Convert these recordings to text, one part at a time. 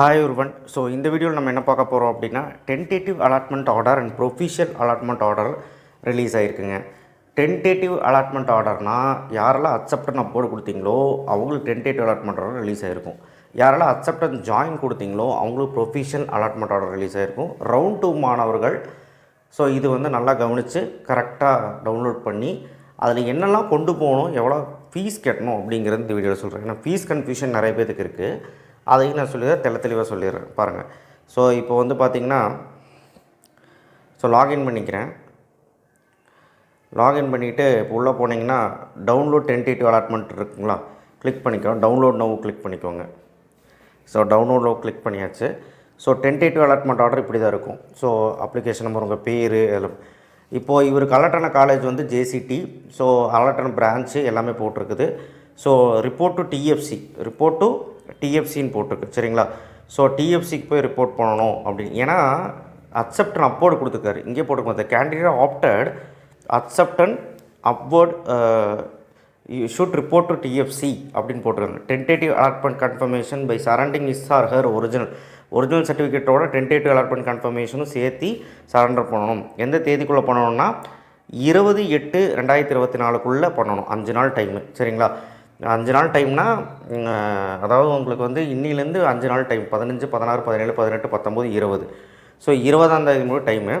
Hi ஒருவன் so இந்த வீடியோவில் நம்ம என்ன பார்க்க போகிறோம் அப்படின்னா tentative allotment order and provisional allotment order release ஆகிருக்குங்க tentative allotment ஆர்டர்னால் யாரெல்லாம் அக்செப்டன் அப்போர்டு கொடுத்தீங்களோ அவங்களுக்கு டென்டேட்டிவ் அலாட்மெண்ட் ஆர்டர் ரிலீஸ் ஆகிருக்கும் யாரெல்லாம் அக்செப்டன் ஜாயின் கொடுத்தீங்களோ அவங்களுக்கு ப்ரொஃபிஷியல் அலாட்மெண்ட் ஆர்டர் ரிலீஸ் ஆகிருக்கும் ரவுண்ட் டூ மாணவர்கள் ஸோ இது வந்து நல்லா கவனித்து கரெக்டாக டவுன்லோட் பண்ணி அதில் என்னெல்லாம் கொண்டு போகணும் எவ்வளோ ஃபீஸ் கட்டணும் அப்படிங்கிறது இந்த வீடியோவில் சொல்கிறேன் ஏன்னா ஃபீஸ் கன்ஃபியூஷன் நிறைய பேருக்கு இருக்குது அதையும் நான் சொல்லிடுறேன் தெள்ள தெளிவாக சொல்லிடுறேன். பாருங்கள் ஸோ இப்போ வந்து பார்த்திங்கன்னா ஸோ லாகின் பண்ணிக்கிறேன். லாகின் பண்ணிவிட்டு இப்போ உள்ளே போனீங்கன்னா டவுன்லோட் டென்டேட்டிவ் அலாட்மெண்ட் இருக்குங்களா? கிளிக் பண்ணிக்கோங்க டவுன்லோட் நோவு கிளிக் பண்ணிக்கோங்க. ஸோ டவுன்லோட் நோவு கிளிக் பண்ணியாச்சு. ஸோ டென்டேட்டிவ் அலாட்மெண்ட் ஆர்டர் இப்படி தான் இருக்கும். ஸோ அப்ளிகேஷன் நம்பர் உங்கள் பேர் எல்லாம் இப்போது இவருக்கு அலர்ட்டான காலேஜ் வந்து ஜேசிடி ஸோ அலர்ட்டான பிரான்ச்சு எல்லாமே போட்டிருக்குது. So report to TFC report to டிஎஃப்சின்னு போட்டிருக்கு சரிங்களா? ஸோ டிஎஃப்சிக்கு போய் ரிப்போர்ட் பண்ணணும் அப்படின்னு. ஏன்னா அக்செப்டன் அப்போர்டு கொடுத்துருக்காரு. இங்கே போட்டிருக்கோம் the candidate opted accept and upward you should report to TFC அப்படின்னு போட்டிருக்காங்க. Tentative allotment confirmation by surrendering his or her original original சர்டிஃபிகேட்டோட tentative allotment கன்ஃபர்மேஷனும் சேர்த்து சரண்டர் பண்ணணும். எந்த தேதிக்குள்ளே பண்ணணும்னா இருபது எட்டு ரெண்டாயிரத்தி இருபத்தி நாலுக்குள்ளே பண்ணணும். அஞ்சு நாள் டைமு சரிங்களா? அஞ்சு நாள் டைம்னா அதாவது உங்களுக்கு வந்து இன்னிலேருந்து அஞ்சு நாள் டைம் பதினஞ்சு பதினாறு பதினேழு பதினெட்டு பத்தொம்போது இருபது. ஸோ இருபதாம் தேதி முழு டைமு.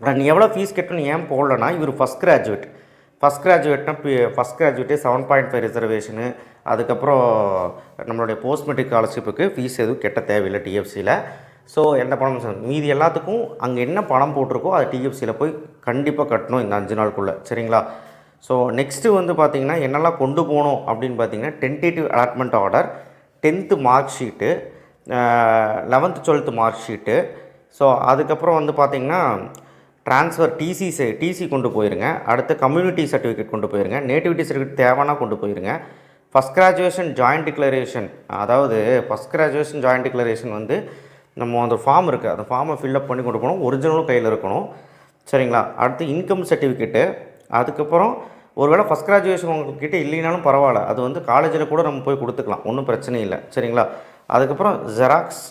நீ எவ்வளோ ஃபீஸ் கட்டணும் ஏன் போடலன்னா இவர் ஃபஸ்ட் கிராஜுவேட் ஃபஸ்ட் கிராஜுவேட்னா ஃபஸ்ட் கிராஜுவேட்டே செவன் பாயிண்ட் ஃபைவ் ரிசர்வேஷனு அதுக்கப்புறம் நம்மளுடைய போஸ்ட் மெட்ரிக் ஸ்காலர்ஷிப்புக்கு ஃபீஸ் எதுவும் கெட்ட தேவையில்லை டிஎஃப்சியில் ஸோ எந்த பணம் சொல்~ மீதி எல்லாத்துக்கும் அங்கே என்ன பணம் போட்டிருக்கோ அது டிஎஃப்சியில் போய் கண்டிப்பாக கட்டணும் இந்த அஞ்சு நாளுக்குள்ளே. சரிங்களா? ஸோ நெக்ஸ்ட்டு வந்து பார்த்திங்கன்னா என்னெல்லாம் கொண்டு போகணும் அப்படின்னு பார்த்தீங்கன்னா tentative allotment order tenth mark sheet eleventh twelfth mark sheet so அதுக்கப்புறம் வந்து பார்த்திங்கன்னா ட்ரான்ஸ்ஃபர் டிசி டிசி கொண்டு போயிருங்க. அடுத்து கம்யூனிட்டி சர்டிஃபிகேட் கொண்டு போயிருங்க. நேட்டிவிட்டி சர்டிஃபிகேட் தேவைன்னா கொண்டு போயிருங்க. ஃபஸ்ட் கிராஜுவேஷன் ஜாயிண்ட் டிக்ளரேஷன் அதாவது ஃபஸ்ட் கிராஜுவேஷன் ஜாயிண்ட் டிக்ளரேஷன் வந்து நம்ம அந்த ஃபார்ம் இருக்குது அந்த ஃபார்மை ஃபில்லப் பண்ணி கொண்டு போகணும். ஒரிஜினலும் கையில் இருக்கணும். சரிங்களா? அடுத்து இன்கம் சர்டிஃபிகேட்டு அதுக்கப்புறம் ஒருவேளை ஃபஸ்ட் கிராஜுவேஷன் உங்ககிட்ட இல்லைனாலும் பரவாயில்ல. அது வந்து காலேஜில் கூட நம்ம போய் கொடுத்துக்கலாம். ஒன்றும் பிரச்சனை இல்லை. சரிங்களா? அதுக்கப்புறம் xerox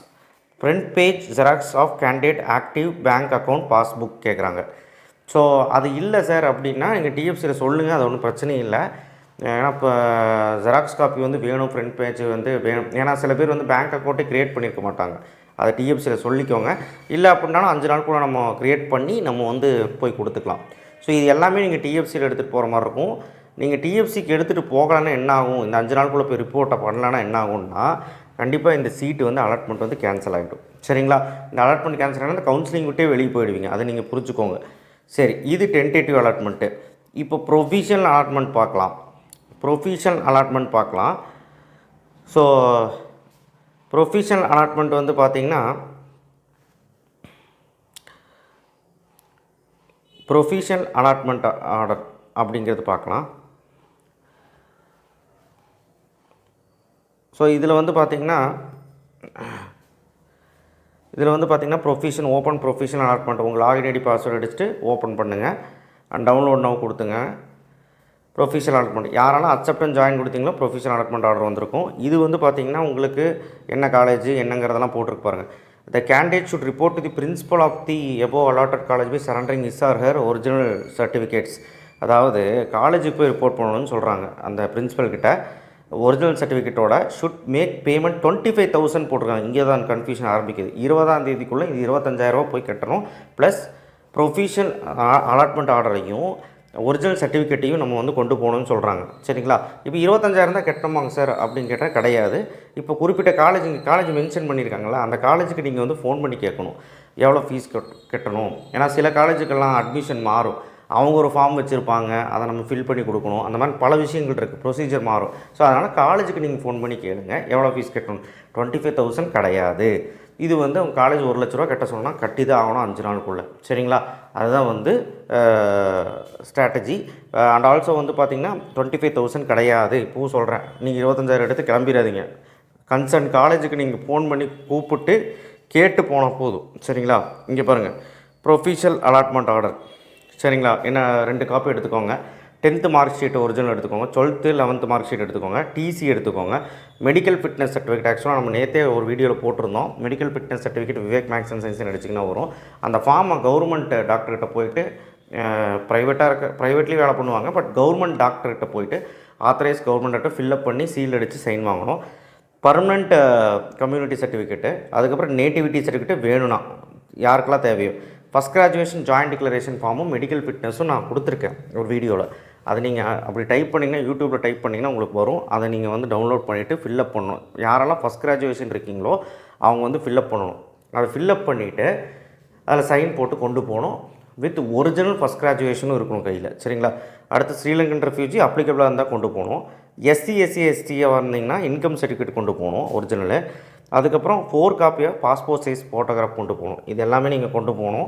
front page xerox of candidate active bank account passbook கேட்குறாங்க ஸோ அது இல்லை சார் அப்படின்னா நீங்கள் டிஎஃப்சியில் சொல்லுங்கள் அது ஒன்றும் பிரச்சனை இல்லை. ஏன்னா இப்போ ஜெராக்ஸ் காப்பி வந்து வேணும் ஃப்ரண்ட் பேஜ் வந்து வேணும். ஏன்னா சில பேர் வந்து பேங்க் அக்கௌண்ட்டே க்ரியேட் பண்ணியிருக்க மாட்டாங்க. அதை டிஎஃப்சியில் சொல்லிக்கோங்க. இல்லை அப்படின்னாலும் அஞ்சு நாளுக்குள்ள நம்ம க்ரியேட் பண்ணி நம்ம வந்து போய் கொடுத்துக்கலாம். ஸோ இது எல்லாமே நீங்கள் டிஎஃப்சியில் எடுத்துகிட்டு போகிற மாதிரி இருக்கும். நீங்கள் டிஎஃப்சிக்கு எடுத்துகிட்டு போகலன்னா என்ன ஆகும்? இந்த அஞ்சு நாளுக்குள்ளே போய் ரிப்போர்ட்டை பண்ணலன்னா என்ன ஆகும்னா கண்டிப்பாக இந்த சீட்டு வந்து அலாட்மெண்ட் வந்து கேன்சல் ஆகிடும் சரிங்களா? இந்த அலாட்மெண்ட் கேன்சல் ஆனால் இந்த கவுன்சிலிங் விட்டே வெளியே போயிடுவீங்க. அதை நீங்கள் புரிஞ்சுக்கோங்க. சரி இது டென்டேட்டிவ் அலாட்மெண்ட்டு இப்போ ப்ரொஃபிஷனல் அலாட்மெண்ட் பார்க்கலாம். ப்ரொஃபிஷனல் அலாட்மெண்ட் பார்க்கலாம். ஸோ ப்ரொஃபிஷனல் அலாட்மெண்ட் வந்து பார்த்திங்கன்னா ப்ரொஃபிஷியல் அலாட்மெண்ட் ஆர்டர் அப்படிங்கிறது பார்க்கலாம். ஸோ இதில் வந்து பார்த்திங்கன்னா இதில் வந்து பார்த்திங்கன்னா ப்ரொஃபிஷன் ஓப்பன் ப்ரொஃபிஷன் அலாட்மெண்ட் உங்கள் லாகின் ஐடி பாஸ்வேர்டு அடிச்சுட்டு ஓப்பன் பண்ணுங்கள் அண்ட் டவுன்லோட் நோ கொடுத்துங்க. ப்ரொஃபிஷியல் அலாட்மெண்ட் யாராலும் அக்செப்டன் ஜாயின் கொடுத்தீங்களோ ப்ரொஃபிஷியல் அலாட்மெண்ட் ஆர்டர் வந்திருக்கும். இது வந்து பார்த்திங்கன்னா உங்களுக்கு என்ன காலேஜ் என்னங்கிறதெல்லாம் போட்டிருக்கு பாருங்கள் the candidate should report to the principal of the above allotted college by surrendering his or her original certificates அதாவது காலேஜுக்கு போய் ரிப்போர்ட் பண்ணணும்னு சொல்கிறாங்க அந்த பிரின்சிபல் கிட்ட original சர்டிஃபிகேட்டோட should make payment twenty five thousand போட்டிருக்காங்க. இங்கே தான் கன்ஃபியூஷன் ஆரம்பிக்குது. இருபதாம் தேதிக்குள்ளே இது இருபத்தஞ்சாயிரரூபா போய் கட்டணும். ப்ளஸ் ப்ரொஃபிஷியல் அலாட்மெண்ட் ஆர்டரையும் ஒரிஜினல் சர்டிஃபிகேட்டையும் நம்ம வந்து கொண்டு போகணும்னு சொல்கிறாங்க சரிங்களா? இப்போ இருபத்தஞ்சாயிரம் தான் கட்டணுமாங்க சார் அப்படின்னு கேட்டால் கிடையாது. இப்போ குறிப்பிட்ட காலேஜ் இங்கே காலேஜ் மென்ஷன் பண்ணியிருக்காங்களா அந்த காலேஜுக்கு நீங்கள் வந்து ஃபோன் பண்ணி கேட்கணும். எவ்வளோ ஃபீஸ் கட் கட்டணும்? ஏன்னா சில காலேஜுக்கெல்லாம் அட்மிஷன் மாறும். அவங்க ஒரு ஃபார்ம் வச்சுருப்பாங்க. அதை நம்ம ஃபில் பண்ணி கொடுக்கணும். அந்த மாதிரி பல விஷயங்கள் இருக்குது ப்ரொசீஜர் மாறும். ஸோ அதனால் காலேஜுக்கு நீங்கள் ஃபோன் பண்ணி கேளுங்க. எவ்வளோ ஃபீஸ் கட்டணும்? டுவெண்ட்டி ஃபைவ் தௌசண்ட் கிடையாது. இது வந்து உங்கள் காலேஜ் ஒரு லட்ச ரூபா கட்ட சொன்னால் கட்டி தான் ஆகணும் அஞ்சு நாளுக்குள்ளே. சரிங்களா? அதுதான் வந்து ஸ்ட்ராட்டஜி அண்ட் ஆல்சோ வந்து பார்த்திங்கன்னா டுவெண்ட்டி ஃபைவ் தௌசண்ட் கிடையாது. இப்போவும் சொல்கிறேன் நீங்கள் இருபத்தஞ்சாயிரம் எடுத்து கிளம்பிடாதீங்க கன்சர்ன் காலேஜுக்கு நீங்கள் ஃபோன் பண்ணி கூப்பிட்டு கேட்டு போனால் போதும். சரிங்களா? இங்கே பாருங்கள் ப்ரொஃபிஷியல் அலாட்மெண்ட் ஆர்டர் சரிங்களா? என்ன ரெண்டு காப்பி எடுத்துக்கோங்க. டென்த்து மார்க் ஷீட் ஒரிஜினல் எடுத்துக்கோங்க. டுவெல்த்து லெவன்த்து மார்க் ஷீட் எடுத்துக்கோங்க. டிசி எடுத்துக்கோங்க. மெடிக்கல் ஃபிட்னஸ் சர்டிஃபிகேட் ஆக்சுவலாக நம்ம நேற்றே ஒரு வீடியோவில் போட்டிருந்தோம். Medical fitness certificate Vivek maths and science அடிச்சிங்கன்னா வரும். அந்த ஃபார்மை கவர்மெண்ட் டாக்டர்கிட்ட போயிட்டு ப்ரைவேட்டாக இருக்க ப்ரைவேட்லேயும் வேலை பண்ணுவாங்க. பட் கவர்மெண்ட் டாக்டர்கிட்ட போயிட்டு ஆத்தரைஸ் கவர்மெண்ட்டை ஃபில்அப் பண்ணி சீல் அடித்து சைன் வாங்கணும். பர்மனெண்ட் கம்யூனிட்டி சர்டிஃபிகேட்டு அதுக்கப்புறம் நேட்டிவிட்டி சர்டிஃபிகேட் வேணும்னா யாருக்கெல்லாம் தேவையோ. ஃபஸ்ட் கிராஜுவேஷன் ஜாயின்ட் டிக்ளரேஷன் ஃபார்மும் மெடிக்கல் ஃபிட்னஸும் நான் கொடுத்துருக்கேன். ஒரு வீடியோவில் அதை நீங்கள் அப்படி டைப் பண்ணிங்கன்னா யூடியூப்பில் டைப் பண்ணிங்கன்னா உங்களுக்கு வரும். அதை நீங்கள் வந்து டவுன்லோட் பண்ணிவிட்டு ஃபில்அப் பண்ணணும். யாரெல்லாம் ஃபஸ்ட் கிராஜுவேஷன் இருக்கீங்களோ அவங்க வந்து ஃபில்லப் பண்ணணும். அதை ஃபில்லப் பண்ணிவிட்டு அதில் சைன் போட்டு கொண்டு போகணும். வித் ஒரிஜினல் ஃபஸ்ட் கிராஜுவேஷனும் இருக்கணும் கையில். சரிங்களா? அடுத்து ஸ்ரீலங்கன் ரெஃப்யூஜி அப்ளிகபிளாக இருந்தால் கொண்டு போகணும். எஸ்சி எஸ்சி எஸ்டியாக வந்தீங்கன்னா இன்கம் சர்டிஃபிகேட் கொண்டு போகணும் ஒரிஜினலு அதுக்கப்புறம் ஃபோர் காப்பியாக பாஸ்போர்ட் சைஸ் ஃபோட்டோகிராஃப் கொண்டு போகணும். இது எல்லாமே நீங்கள் கொண்டு போகணும்.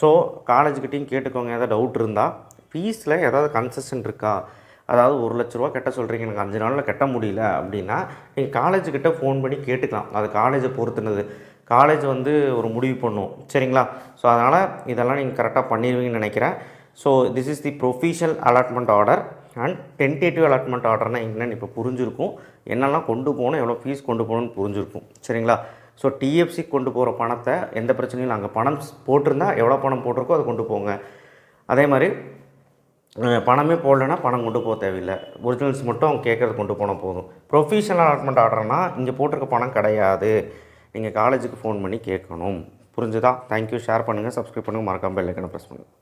ஸோ காலேஜ்கிட்டையும் கேட்டுக்கோங்க. ஏதாவது டவுட் இருந்தால் ஃபீஸில் ஏதாவது கன்செஷன் இருக்கா? அதாவது ஒரு லட்ச ரூபா கட்ட சொல்கிறீங்க எனக்கு அஞ்சு நாளில் கட்ட முடியல அப்படின்னா நீங்கள் காலேஜுக்கிட்ட ஃபோன் பண்ணி கேட்டுக்கலாம். அது காலேஜை பொறுத்துனது. காலேஜ் வந்து ஒரு முடிவு பண்ணும். சரிங்களா? ஸோ அதனால் இதெல்லாம் நீங்கள் கரெக்டாக பண்ணிடுவீங்கன்னு நினைக்கிறேன். So this is the provisional allotment order and tentative allotment ஆர்டர்னால் என்னென்னு இப்போ புரிஞ்சிருக்கும். என்னெல்லாம் கொண்டு போகணும் எவ்வளோ ஃபீஸ் கொண்டு போகணும்னு புரிஞ்சிருக்கும். சரிங்களா? ஸோ டிஎஃப்சி கொண்டு போகிற பணத்தை எந்த பிரச்சனையும் இல்லை. அங்கே பணம் போட்டிருந்தா எவ்வளோ பணம் போட்டிருக்கோ அதை கொண்டு போங்க. அதே மாதிரி பணமே போடலைன்னா பணம் கொண்டு போக தேவையில்லை. ஒரிஜினல்ஸ் மட்டும் அவங்க கேட்குறது கொண்டு போனால் போதும். ப்ரொஃபஷனல் அலாட்மெண்ட் ஆர்டர்னால் இங்கே போட்டிருக்க பணம் கிடையாது. நீங்கள் காலேஜுக்கு ஃபோன் பண்ணி கேட்கணும். புரிஞ்சுதா? தேங்க்யூ ஷேர் பண்ணுங்கள் சப்ஸ்கிரைப் பண்ணுங்கள் மறக்காமல் பெல் ப்ரெஸ் பண்ணுங்கள்